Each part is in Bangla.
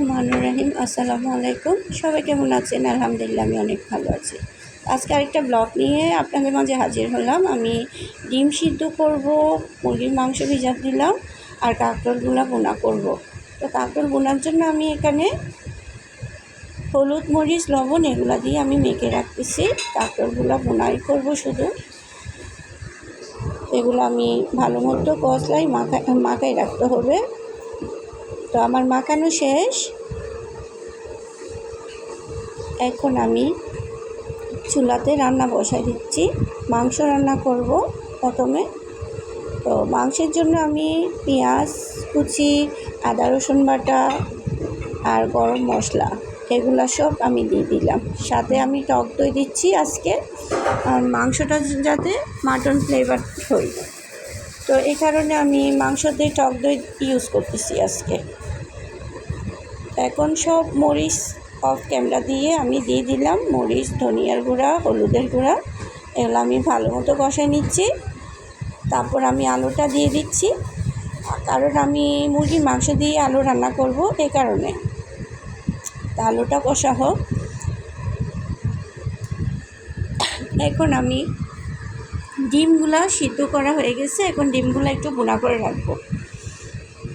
রহমান রাহিম, আসসালামু আলাইকুম। সবাই কেমন আছেন? আলহামদুলিল্লাহ, আমি অনেক ভালো আছি। আজকে আরেকটা ব্লগ নিয়ে আপনাদের মাঝে হাজির হলাম। আমি ডিম সিদ্ধ করব, মুরগির মাংস ভিজা দিলাম, আর কাঁকরোলগুলো বোনা করব। তো কাঁকরোল বোনার জন্য আমি এখানে হলুদ, মরিচ, লবণ এগুলো দিয়ে আমি মেখে রাখতেছি। কাঁকরোলগুলো বোনাই করব শুধু। এগুলো আমি ভালো মতো কষলাই মাখায় মাখায় রাখতে হবে। তো আমার মাখানো শেষ। এখন আমি চুলাতে রান্না বসাই দিচ্ছি। মাংস রান্না করব প্রথমে। তো মাংসের জন্য আমি পেঁয়াজ, কুচি, আদা, রসুন বাটা আর গরম মশলা এগুলো সব আমি দিয়ে দিলাম। সাথে আমি টক দই দিচ্ছি আজকে। আর মাংসটা যাতে মাটন ফ্লেভার হই। তো এই কারণে আমি মাংসতে টক দই ইউজ করতেছি আজকে। এখন সব মরিচ অফ ক্যামেরা দিয়ে আমি দিয়ে দিলাম মরিচ, ধনিয়ার গুঁড়া, হলুদের গুঁড়া। এগুলো আমি ভালো মতো কষাই নিচ্ছি। তারপর আমি আলুটা দিয়ে দিচ্ছি। কারণ আমি মুরগির মাংস দিয়ে আলু রান্না করব এই কারণে। তা আলুটা কষা হোক। এখন আমি ডিমগুলা সিদ্ধ করা হয়ে গেছে, এখন ডিমগুলো একটু বোনা করে রাখব।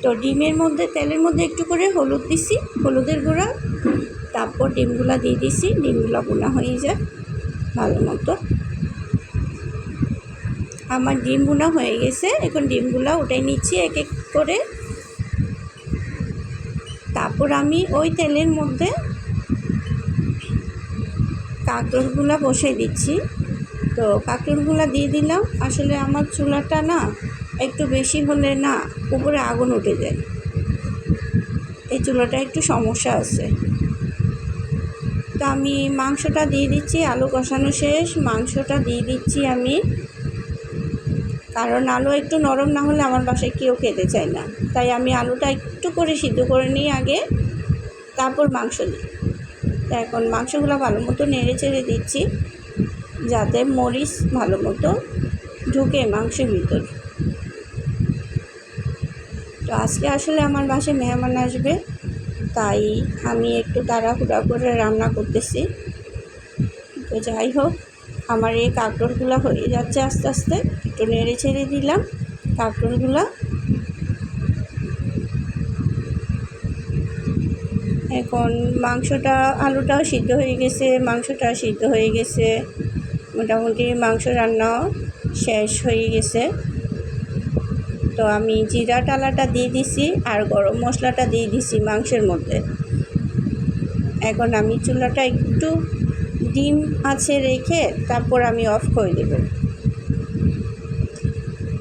তো ডিমের মধ্যে, তেলের মধ্যে একটু করে হলুদ দিছি, হলুদের গুঁড়া, তারপর ডিমগুলা দিয়ে দিছি, ডিমগুলো বোনা হয়ে যায় ভালো মতো। আমার ডিম বোনা হয়ে গেছে, এখন ডিমগুলো ওটাই নিচ্ছি এক এক করে। তারপর আমি ওই তেলের মধ্যে কাঁকড়গুলো বসে দিচ্ছি। তো কাঁকড়গুলো দিয়ে দিলাম। আসলে আমার চুলাটা না একটু বেশি হলে না উপরে আগুন উঠে যায়। এই চুলাটা একটু সমস্যা আছে। তো আমি মাংসটা দিয়ে দিচ্ছি, আলু কষানো শেষ। মাংসটা দিয়ে দিচ্ছি আমি। কারণ আলু একটু নরম না হলে আমার বাসায় কেউ খেতে চায় না। তাই আমি আলুটা একটু করে সিদ্ধ করে নিই আগে, তারপর মাংস দিই। তা এখন মাংসগুলো ভালো মতো নেড়ে চেড়ে দিচ্ছি। যাতে মরিচ ভালো মতো ঢুকে মাংসের ভিতর। তো আজকে আসলে আমার বাসায় মেহমান আসবে, তাই আমি একটু তাড়াহুড়া করে রান্না করতেছি। তো যাই হোক, আমার এই কাঁকড়গুলো হয়ে যাচ্ছে আস্তে আস্তে। একটু নেড়ে ছেড়ে দিলাম কাঁকড়গুলো এখন মাংসটা, আলুটাও সিদ্ধ হয়ে গেছে, মাংসটা সিদ্ধ হয়ে গেছে। মোটামুটি মাংস রান্নাও শেষ হয়ে গেছে। তো আমি জিরা টালাটা দিয়ে দিছি আর গরম মশলাটা দিয়ে দিছি মাংসের মধ্যে। এখন আমি চুলাটা একটু ডিম আছে রেখে তারপর আমি অফ করে দেব।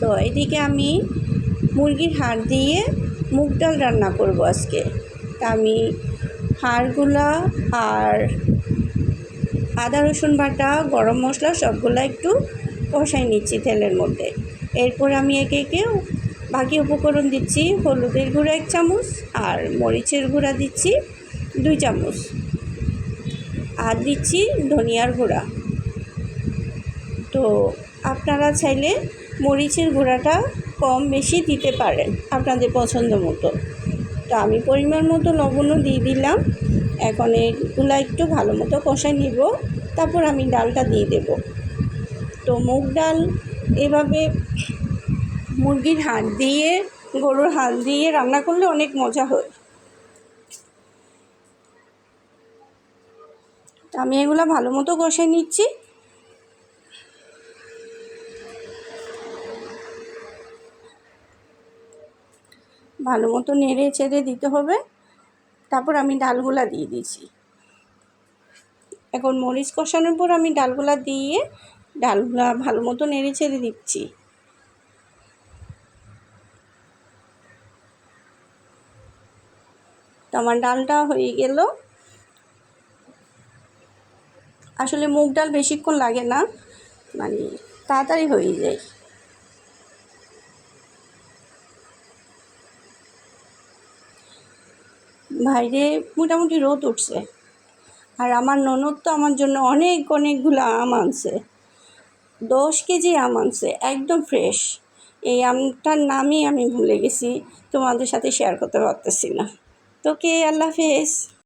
তো এদিকে আমি মুরগির হাড় দিয়ে মুগ ডাল রান্না করব আজকে। তা আমি হাড়গুলা আর আদা, রসুন বাটা, গরম মশলা সবগুলো একটু কষাই নিচ্ছি তেলের মধ্যে। এরপর আমি একে একে বাকি উপকরণ দিচ্ছি, হলুদের গুঁড়া এক চামচ আর মরিচের গুঁড়া দিচ্ছি দুই চামচ। আর দিচ্ছি ধনিয়ার গুঁড়া। তো আপনারা চাইলে মরিচের গুঁড়াটা কম বেশি দিতে পারেন আপনাদের পছন্দ মতো। তো আমি পরিমাণ মতো লবণও দিয়ে দিলাম। এখন এগুলো একটু ভালো মতো কষাই নিব, তারপর আমি ডালটা দিয়ে দেব। তো মুগ ডাল এভাবে মুরগির হাড় দিয়ে, গরুর হাড় দিয়ে রান্না করলে অনেক মজা হয়। আমি এগুলো ভালো মতো কষে নিচ্ছি। ভালো মতো নেড়ে চেড়ে দিতে হবে। তারপর আমি ডালগুলা দিয়ে দিয়েছি। এখন মরিচ কষানোর পর আমি ডালগুলা দিয়ে ডালগুলা ভালো মতো নেড়ে ছেড়ে দিচ্ছি। তো আমার ডালটা হয়ে গেল। আসলে মুগ ডাল বেশিক্ষণ লাগে না মানে তাড়াতাড়ি হয়ে যায়। বাইরে মোটামুটি রোদ উঠছে। আর আমার ননদ তো আমার জন্য অনেক, অনেকগুলো আম আনছে। দশ কেজি আম আনছে, একদম ফ্রেশ এই আমটার নামই আমি ভুলে গেছি, তোমাদের সাথে শেয়ার করতে পারতেছি না। তোকে আল্লাহ হাফেজ।